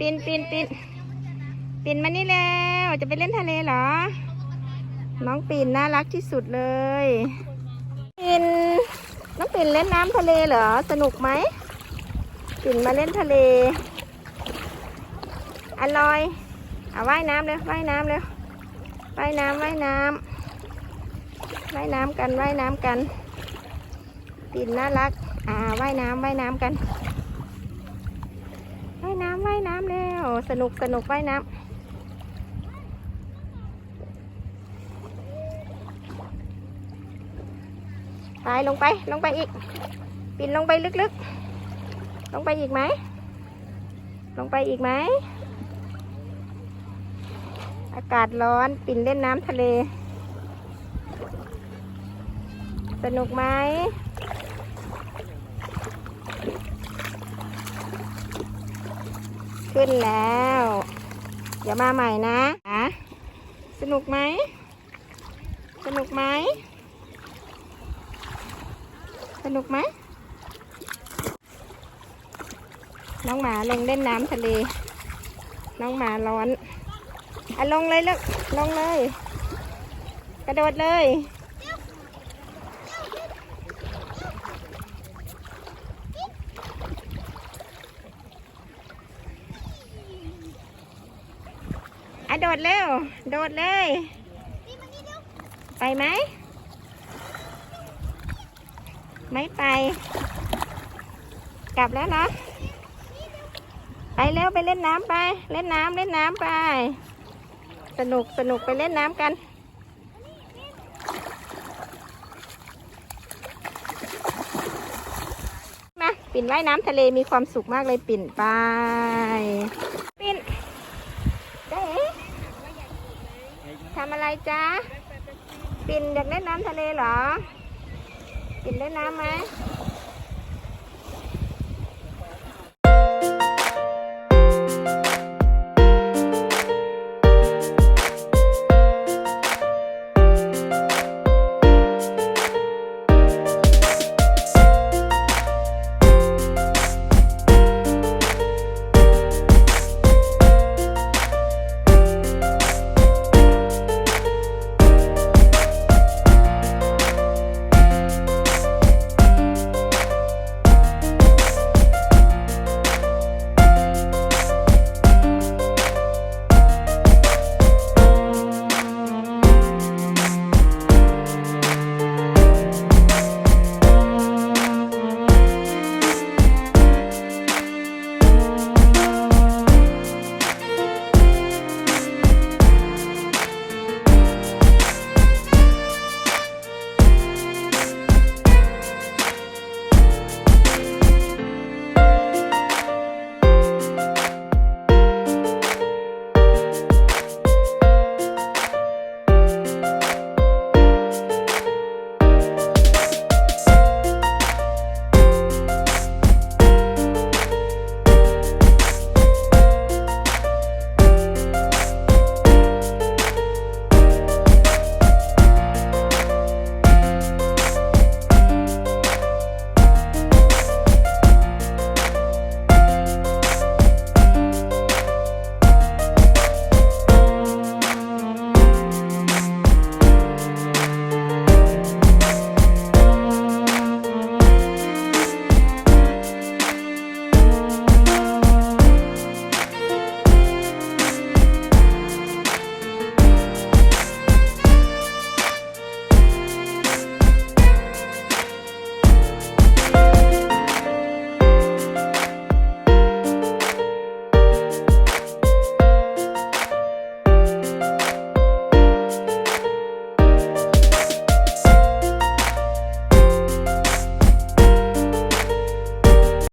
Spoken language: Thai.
ปินปินปินปินมานี่แล้วจะไปเล่นทะเลเหรอ น้องปินน่ารักที่สุดเลยปินน้องปินเล่นน้ำทะเลเหรอสนุกไหมปินมาเล่นทะเลอร่อยเอาว่ายน้ำเลยว่ายน้ำเลยว่ายน้ำว่ายน้ำว่ายน้ำกันว่ายน้ำกันปินน่ารักอ่าว่ายน้ำว่ายน้ำกันำว่ายน้ำเร็วสนุกสนุกว่ายน้ำไปลงไปลงไปอีก ปินลงไปลึกๆ ลงไปอีกไหม ลงไปอีกไหม อากาศร้อนปินเล่นน้ำทะเล สนุกไหม ขึ้นแล้ว เดี๋ยวมาใหม่นะอะสนุกไหม สนุกไหม สนุกไหม น้องหมาลงเล่นน้ำทะเล น้องหมาร้อนอะลงเลยลูกลงเลย กระโดดเลย อะโดดเร็ว โดดเลย ไปไหม ไม่ไป กลับแล้วเนะไปเร็วไปเล่นน้ำไป เล่นน้ำเล่นน้ำไป สนุกสนุกไปเล่นน้ำกันมาปิ่นว่ายน้ำทะเลมีความสุขมากเลยปิ่นไป ปิ่นเจ๊ ทำอะไรจ๊ะ ปิ่นอยากเล่นน้ำทะเลเหรอ ปิ่นเล่นน้ำไหม